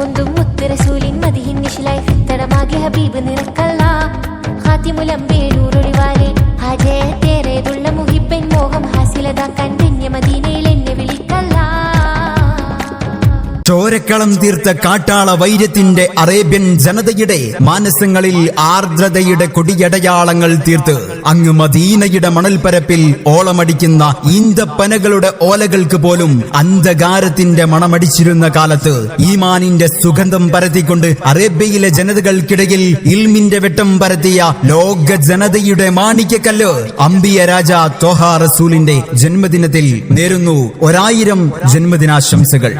പൊന്തും മുത്തുറസൂലിൻ മതിഹിൻ നിഷിലായി. തടമാകെ ഹബീബ് നിനക്കല്ല. ഹാത്തിമുലമ്പേരൂരൊളിവാലെ ഹാജയത്തേറേതുള്ള മുഹിപ്പൻ മോഹം ഹാസിലതാക്കാൻ ധന്യമദീനയിൽ എന്നെ വിളിക്കല്ല. ചോരക്കളം തീർത്ത കാട്ടാള വൈര്യത്തിന്റെ അറേബ്യൻ ജനതയുടെ മാനസങ്ങളിൽ ആർദ്രതയുടെ കൊടിയടയാളങ്ങൾ തീർത്ത്. അങ്ങ് മദീനയുടെ മണൽപ്പരപ്പിൽ ഓളമടിക്കുന്ന ഈന്തപ്പനകളുടെ ഓലകൾക്ക് പോലും അന്ധകാരത്തിന്റെ മണമടിച്ചിരുന്ന കാലത്ത് ഈമാനിന്റെ സുഗന്ധം പരത്തിക്കൊണ്ട് അറേബ്യയിലെ ജനതകൾക്കിടയിൽ ഇൽമിന്റെ വെട്ടം പരത്തിയ ലോക ജനതയുടെ മാണിക്യക്കല്ല് അമ്പിയ രാജ തോഹ റസൂലിന്റെ ജന്മദിനത്തിൽ നേരുന്നു ഒരായിരം ജന്മദിനാശംസകൾ.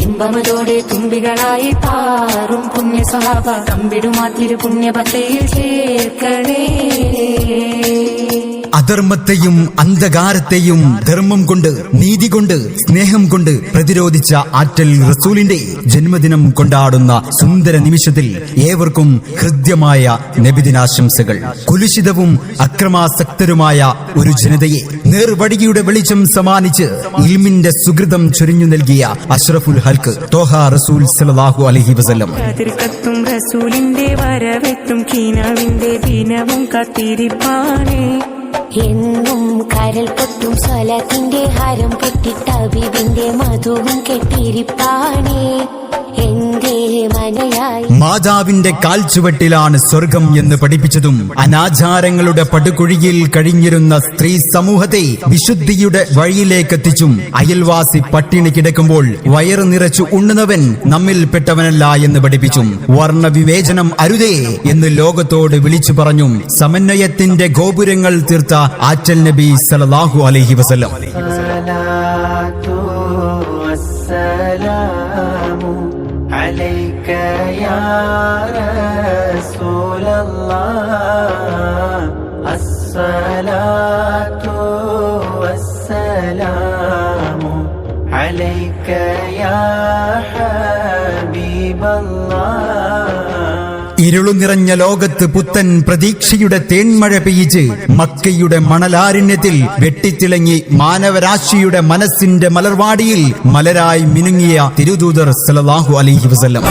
ഇമ്പമതോടെ തുമ്പികളായി പാറും പുണ്യ സ്വഭാവ കമ്പിടുമാ പുണ്യപത്തയിൽ ചേർക്കണേ. അധർമ്മത്തെയും അന്ധകാരത്തെയും ധർമ്മം കൊണ്ട് നീതി കൊണ്ട് സ്നേഹം കൊണ്ട് പ്രതിരോധിച്ച ആറ്റൽ റസൂലിന്റെ ജന്മദിനം കൊണ്ടാടുന്ന സുന്ദര നിമിഷത്തിൽ ഏവർക്കും ഹൃദ്യമായ നബിദിനാശംസകൾ. കുലുഷിതവും അക്രമാസക്തരുമായ ഒരു ജനതയെ നേർവടികിയുടെ വെളിച്ചം സമ്മാനിച്ച് ഇൽമിന്റെ സുഹൃതം ചൊരിഞ്ഞു നൽകിയ അഷ്റഫുൽ ഹൽക്ക് തോഹ റസൂൽ സലാഹു അലഹി വസല്ലം. കതിർക്കത്തും റസൂലിന്റെ വരവെത്തും കീനാവിന്റെ ദിനവും കാത്തിരിപ്പാനേ. എന്നും കരൽ പൊട്ടും സ്വലത്തിന്റെ ഹരം കെട്ടിട്ട ബിബിന്റെ മധുവും കെട്ടിരിപ്പാണേ എന്റെ മാതാവിന്റെ കാൽച്ചുവട്ടിലാണ് സ്വർഗം എന്ന് പഠിപ്പിച്ചതും അനാചാരങ്ങളുടെ പടുകുഴിയിൽ കഴിഞ്ഞിരുന്ന സ്ത്രീ സമൂഹത്തെ വിശുദ്ധിയുടെ വഴിയിലേക്കെത്തിച്ചും അയൽവാസി പട്ടിണി കിടക്കുമ്പോൾ വയറു നിറച്ചു ഉണ്ണുന്നവൻ നമ്മിൽപ്പെട്ടവനല്ല എന്ന് പഠിപ്പിച്ചും വർണ്ണവിവേചനം അരുതേ എന്ന് ലോകത്തോട് വിളിച്ചു പറഞ്ഞും സമന്വയത്തിന്റെ ഗോപുരങ്ങൾ തീർത്ത ആറ്റൽ നബി സലല്ലാഹു അലൈഹി വസല്ലം الصلاة عليك يا رسول الله. الصلاة والسلام عليك يا حبيب الله. ഇരുളു നിറഞ്ഞ ലോകത്ത് പുത്തൻ പ്രതീക്ഷയുടെ തേന്മഴ പെയ്ച്ച് മക്കയുടെ മണലാരണ്യത്തിൽ വെട്ടിത്തിളങ്ങി മാനവരാശിയുടെ മനസ്സിന്റെ മലർവാടിയിൽ മലരായി മിനുങ്ങിയ തിരുദൂതർ സലാഹു അലൈഹി വസല്ലം.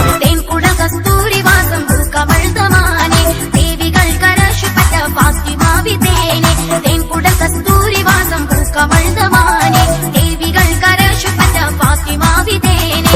കസ്തൂരി വാസം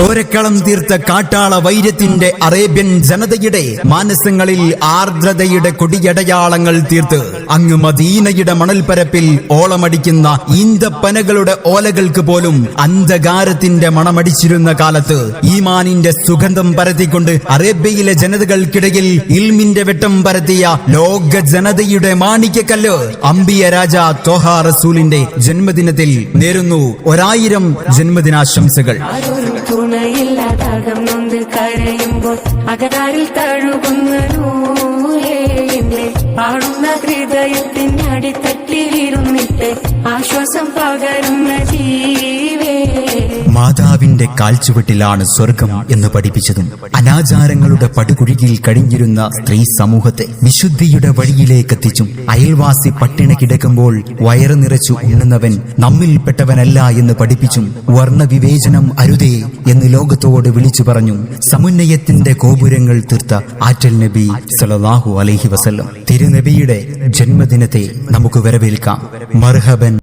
ഓരക്കളം തീർത്ത കാട്ടാള വൈര്യത്തിന്റെ അറേബ്യൻ ജനതയുടെ മാനസങ്ങളിൽ ആർദ്രതയുടെ കൊടിയടയാളങ്ങൾ തീർത്ത് അങ്ങ് മദീനയുടെ മണൽപ്പരപ്പിൽ ഓളമടിക്കുന്ന ഈന്തപ്പനകളുടെ ഓലകൾക്ക് പോലും അന്ധകാരത്തിന്റെ മണമടിച്ചിരുന്ന കാലത്ത് ഈമാനിന്റെ സുഗന്ധം പരത്തിക്കൊണ്ട് അറേബ്യയിലെ ജനതകൾക്കിടയിൽ ഇൽമിന്റെ വെട്ടം പരത്തിയ ലോക ജനതയുടെ മാണിക്യക്കല്ല് അമ്പിയ രാജ തോഹ റസൂലിന്റെ ജന്മദിനത്തിൽ നേരുന്നു. ഒരായിരം ജന്മദിനാശംസകൾ. ആരൊരു തുണയില്ലാതാകം നൊന്ത് കരയുമ്പോൾ അകതാരിൽ തഴുകുന്ന നൂലേ എന്നെ പാടുന്ന ഹൃദയത്തിന്റെ അടിത്തട്ടിലിരുന്നിട്ട് ആശ്വാസം പകരുന്ന ജീവേ. മാതാവിന്റെ കാൽച്ചുവട്ടിലാണ് സ്വർഗം എന്ന് പഠിപ്പിച്ചതും അനാചാരങ്ങളുടെ പടുകുഴിയിൽ കഴിഞ്ഞിരുന്ന സ്ത്രീ സമൂഹത്തെ വിശുദ്ധിയുടെ വഴിയിലേക്ക് എത്തിച്ചും അയൽവാസി പട്ടിണി കിടക്കുമ്പോൾ വയറു നിറച്ചു ഉണ്ണുന്നവൻ നമ്മിൽപ്പെട്ടവനല്ല എന്ന് പഠിപ്പിച്ചും വർണവിവേചനം അരുതേ എന്ന് ലോകത്തോട് വിളിച്ചു പറഞ്ഞു സമുന്നയത്തിന്റെ ഗോപുരങ്ങൾ തീർത്ത ആറ്റൽ നബി സലാഹു അലഹി വസല്ലം. തിരുനബിയുടെ ജന്മദിനത്തെ നമുക്ക് വരവേൽക്കാം. മർഹബൻ